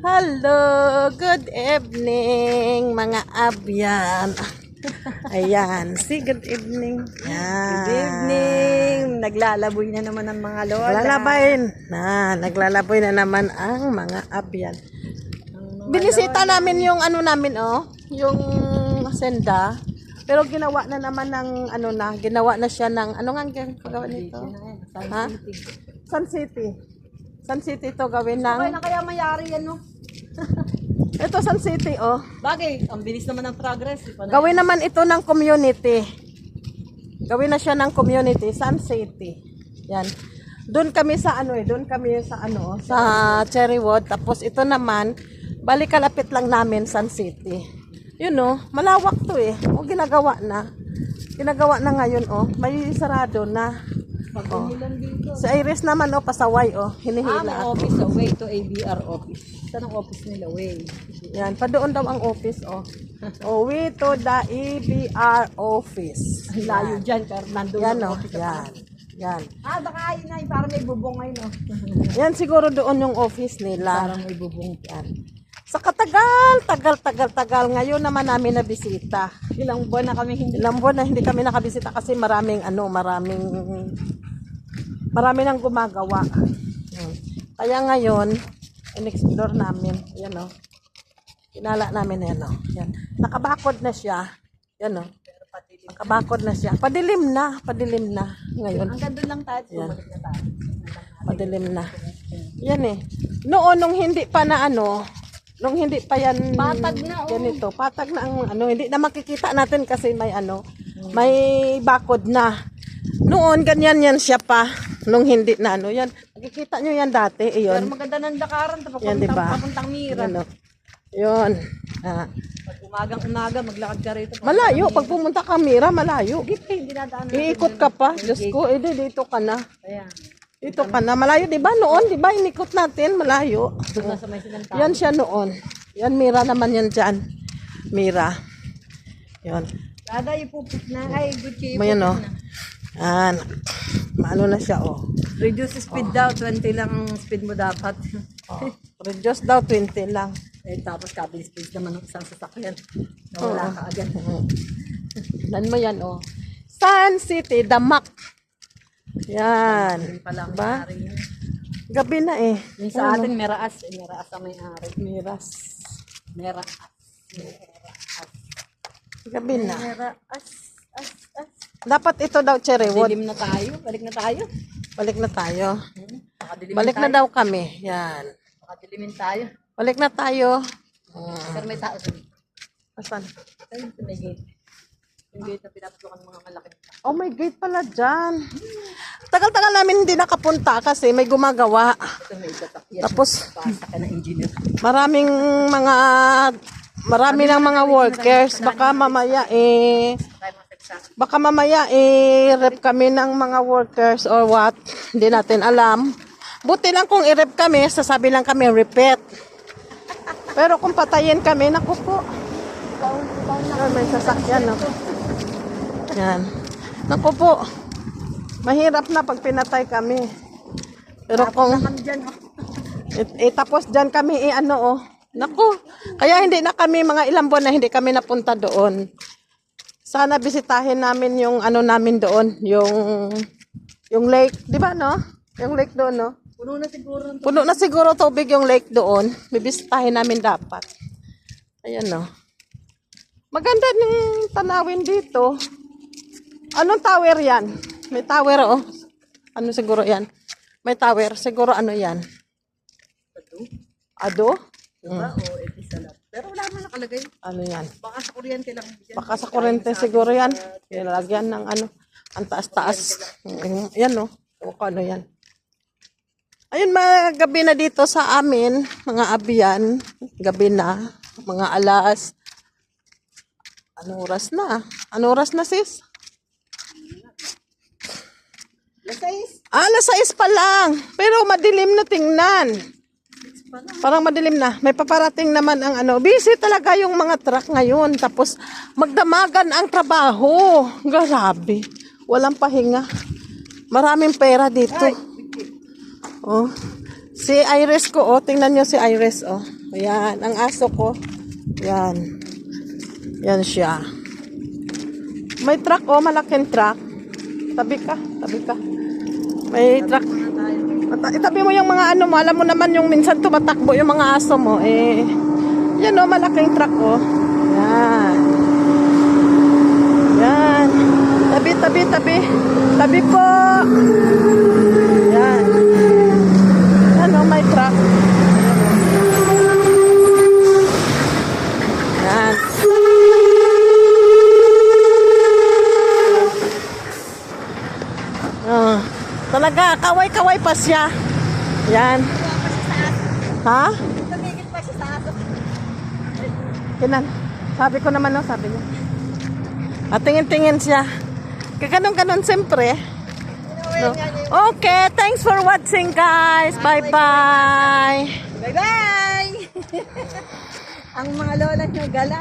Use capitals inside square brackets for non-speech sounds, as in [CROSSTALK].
Hello, good evening mga abyan. [LAUGHS] Ayan, si good evening. Yan. Good evening! Naglalaboy na naman ang mga lola. Naglalabay na, naglalaboy na naman ang mga abyan. Binisita namin yung ano namin oh, yung senda. Pero ginawa na naman ng ano na, ginawa na siya ng ano nga ang gagawa nito? Ha? Sun City. Sun City to gawin ng na kaya mayari yan, no? [LAUGHS] Ito Sun City oh. Bagay, ang bilis naman ng progress. eh. Panay- Gawin naman ito ng community. Gawin na siya ng community, Sun City. Yan. Doon kami sa ano eh, doon kami sa ano, sa Cherrywood. Tapos ito naman, balik kalapit lang namin Sun City. Yun oh, malawak to eh. O ginagawa na. Ginagawa na ngayon oh, may sarado na. Oh. Si Iris naman oh, pasaway oh, Ah, may hinihila. office, oh. Way to ABR office. Saan ang office nila? Way. Yan, pa doon daw ang office oh. [LAUGHS] Oh, we to the EBR office. Ang layo dyan, pero nandun Yan oh, office. yan. Yan. Ah, baka yun na, parang may bubong ngayon, no? [LAUGHS] Yan siguro doon yung office nila. parang may bubong. Yan. Sa katagal, tagal, tagal, tagal. Ngayon naman namin nabisita. Ilang buwan na kami hindi. Ilang buwan na hindi kami nakabisita kasi maraming ano, maraming marami nang gumagawa. Yan. Kaya ngayon, in-explore namin. Yan o. Kinala namin yan o. Yan. Nakabakod na siya. Yan o. Nakabakod na siya. Padilim na. Padilim na. Ngayon. Hanggang doon lang tayo. Tayo. Padilim na. Yan eh. Noon, nung hindi pa na ano, nung hindi pa yan Patag na, oh. ganito, patag na ang ano, hindi na makikita natin kasi may ano, may bakod na. Noon, ganyan yan siya pa. Nung hindi na ano, yan. Nakikita nyo yan dati, Pero iyon. maganda ng lakaran. Tapos Yan, diba? papuntang Mira. Ano. Yun. Ah. Pag umagang umaga, maglakad ka rito. Malayo, pag pumunta ka, Mira, malayo. Git eh, hindi nadaan. Iikot ka pa. Diyos ko, edi dito ka na. Ayan. Dito ka na. Malayo, di ba? Noon, di ba? Inikot natin, malayo. Na. Yan siya noon. Yan, Mira naman yan dyan. Mira. Yan. Kada ipupit na. Ay, good kayo. Mayan o. Yan. Maano na siya o. Reduce speed daw. 20 lang ang speed mo dapat. Oh. Reduce daw 20 lang. eh, tapos kabin speed naman ng isang sasakyan. Nawala ka agad. Nan mo yan o. Sun City, Damak. Yan. Pala Diba? Gabi na eh. Yung sa atin, meraas. Eh, meraas ang may-ari. Miras. Meraas. Gabi na. Meraas. As, as. Dapat ito daw cherrywood. Dilim na tayo. Balik na tayo. Balik na tayo. Hmm? Balik na tayo. daw kami. Yan. Makadilimin tayo. Balik na tayo. Hmm. Pero may tao sa dito. Asan? Ayun, sa may gate. Yung gate na pinapasukan ng mga malaking tao. Oh, may gate pala dyan. Tagal-tagal namin hindi nakapunta kasi may gumagawa. Ito may tatakyan. Tapos, Pasa ka na engineer. maraming mga, marami ng mga workers. Baka mamaya eh. Baka mamaya eh, rep kami ng mga workers or what. Hindi natin alam. Buti lang kung i-rep kami, sasabi lang kami repeat. Pero kung patayin kami, naku po. Yan, may sasakyan, no? Yan. Naku po. Mahirap na pag pinatay kami. Pero kung... Dyan, oh. Eh, eh, tapos dyan kami, eh, ano, oh. Naku, kaya hindi na kami, mga ilang buwan na hindi kami napunta doon. Sana bisitahin namin yung ano namin doon, yung yung lake, di ba no? Yung lake doon, no? Puno na siguro. Puno na siguro tubig yung lake doon. Bibisitahin namin dapat. Ayan, no? Maganda ng tanawin dito. Anong tower yan? May tower, oh. Ano siguro yan? May tower. Siguro ano yan? Ado? Diba? O, sa lab. Pero wala naman nakalagay. Ano yan? Baka sa kuryente lang. Dyan. Baka sa kurente siguro yan. Kinalagyan ng ano, ang taas-taas. Mm, Yan no. O kung ano yan. Ayun, mga gabi na dito sa amin, mga abiyan. Gabi na. Mga alas. Ano oras na? Ano oras na sis? Lasais. Ah, alas 6 pa lang. Pero madilim na tingnan. Parang madilim na. May paparating naman ang ano. Busy talaga yung mga truck ngayon. Tapos magdamagan ang trabaho. Grabe. Walang pahinga. Maraming pera dito. Oh. Si Iris ko, oh. Tingnan nyo si Iris, oh. Ayan. Ang aso ko. Yan. Yan siya. May truck, oh. Malaking truck. Tabi ka. Tabi ka. May truck. Itabi mo yung mga ano mo. Alam mo naman yung minsan tumatakbo yung mga aso mo. Eh, yan, oh. Malaking truck, oh. Yan. Yan. Tabi, tabi, tabi. Tabi po. Yan. Ano, may truck. Yan. Ah, talaga, kaway-kaway pa siya. Yan. Ha? Tumigil pa siya sa aso. Kinan. Sabi ko naman, no, sabi niya. At tingin-tingin siya. Kaganon-ganon siyempre. No? Okay, thanks for watching guys. Bye-bye. Bye-bye! Ang mga lola niyo gala.